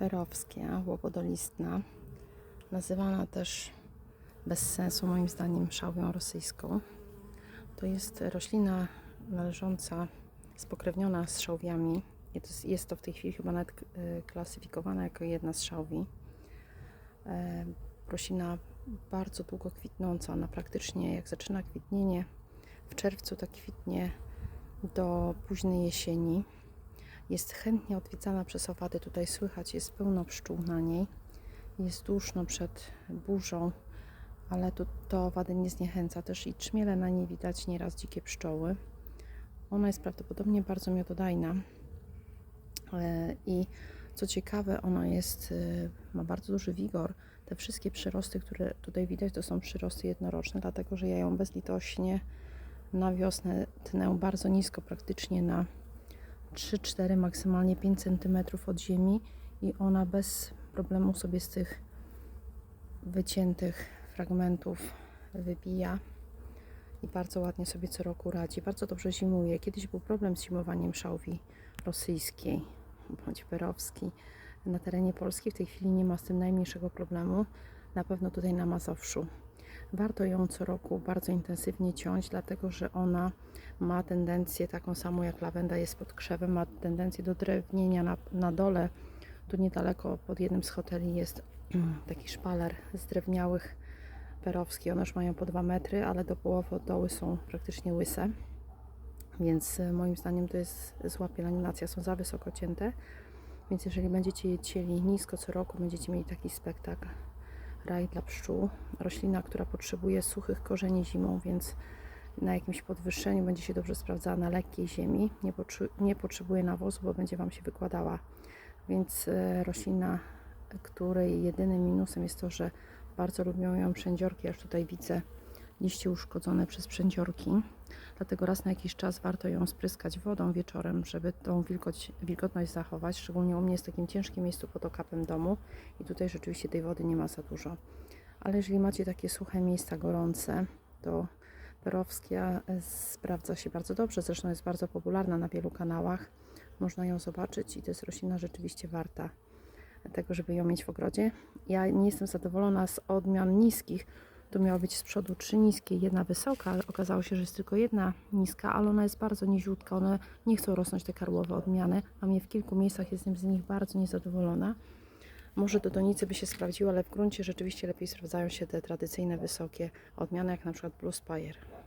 perowskia, łobodolistna, nazywana też bez sensu moim zdaniem szałwią rosyjską. To jest roślina należąca, spokrewniona z szałwiami. Jest, to w tej chwili chyba nawet y, klasyfikowana jako jedna z szałwi. E, roślina bardzo długo kwitnąca, ona praktycznie jak zaczyna kwitnienie w czerwcu, to kwitnie do późnej jesieni. Jest chętnie odwiedzana przez owady, tutaj słychać, jest pełno pszczół na niej. Jest duszno przed burzą, ale to, to owady nie zniechęca. Też i trzmiele na niej widać nieraz dzikie pszczoły. Ona jest prawdopodobnie bardzo miododajna. E, I co ciekawe, ona jest, e, ma bardzo duży wigor. Te wszystkie przyrosty, które tutaj widać, to są przyrosty jednoroczne, dlatego że ja ją bezlitośnie na wiosnę tnę bardzo nisko, praktycznie na 3-4, maksymalnie 5 cm od ziemi i ona bez problemu sobie z tych wyciętych fragmentów wybija i bardzo ładnie sobie co roku radzi. Bardzo dobrze zimuje. Kiedyś był problem z zimowaniem szałwi rosyjskiej bądź perowskiej na terenie Polski. W tej chwili nie ma z tym najmniejszego problemu. Na pewno tutaj na Mazowszu. Warto ją co roku bardzo intensywnie ciąć, dlatego że ona ma tendencję taką samą jak lawenda jest pod krzewem, ma tendencję do drewnienia na, na dole. Tu niedaleko pod jednym z hoteli jest taki szpaler z drewniałych perowski. One już mają po 2 metry, ale do połowy doły są praktycznie łyse. Więc y, moim zdaniem to jest zła pielęgnacja, są za wysoko cięte. Więc jeżeli będziecie je cieli nisko co roku, będziecie mieli taki spektakl. Raj dla pszczół. Roślina, która potrzebuje suchych korzeni zimą, więc na jakimś podwyższeniu będzie się dobrze sprawdzała na lekkiej ziemi. Nie, nie potrzebuje nawozu, bo będzie Wam się wykładała. Więc e, roślina, której jedynym minusem jest to, że bardzo lubią ją przędziorki, aż tutaj widzę liście uszkodzone przez przędziorki. Dlatego raz na jakiś czas warto ją spryskać wodą wieczorem, żeby tą wilgoć, wilgotność zachować. Szczególnie u mnie jest takim ciężkim miejscu pod okapem domu i tutaj rzeczywiście tej wody nie ma za dużo. Ale jeżeli macie takie suche miejsca gorące, to perowskia e, sprawdza się bardzo dobrze. Zresztą jest bardzo popularna na wielu kanałach. Można ją zobaczyć i to jest roślina rzeczywiście warta tego, żeby ją mieć w ogrodzie. Ja nie jestem zadowolona z odmian niskich. Tu miało być z przodu trzy niskie, jedna wysoka, ale okazało się, że jest tylko jedna niska, ale ona jest bardzo niziutka. One nie chcą rosnąć te karłowe odmiany. Mam je w kilku miejscach, jestem z nich bardzo niezadowolona. Może do donicy by się sprawdziły, ale w gruncie rzeczywiście lepiej sprawdzają się te tradycyjne wysokie odmiany, jak na przykład Blue Spire.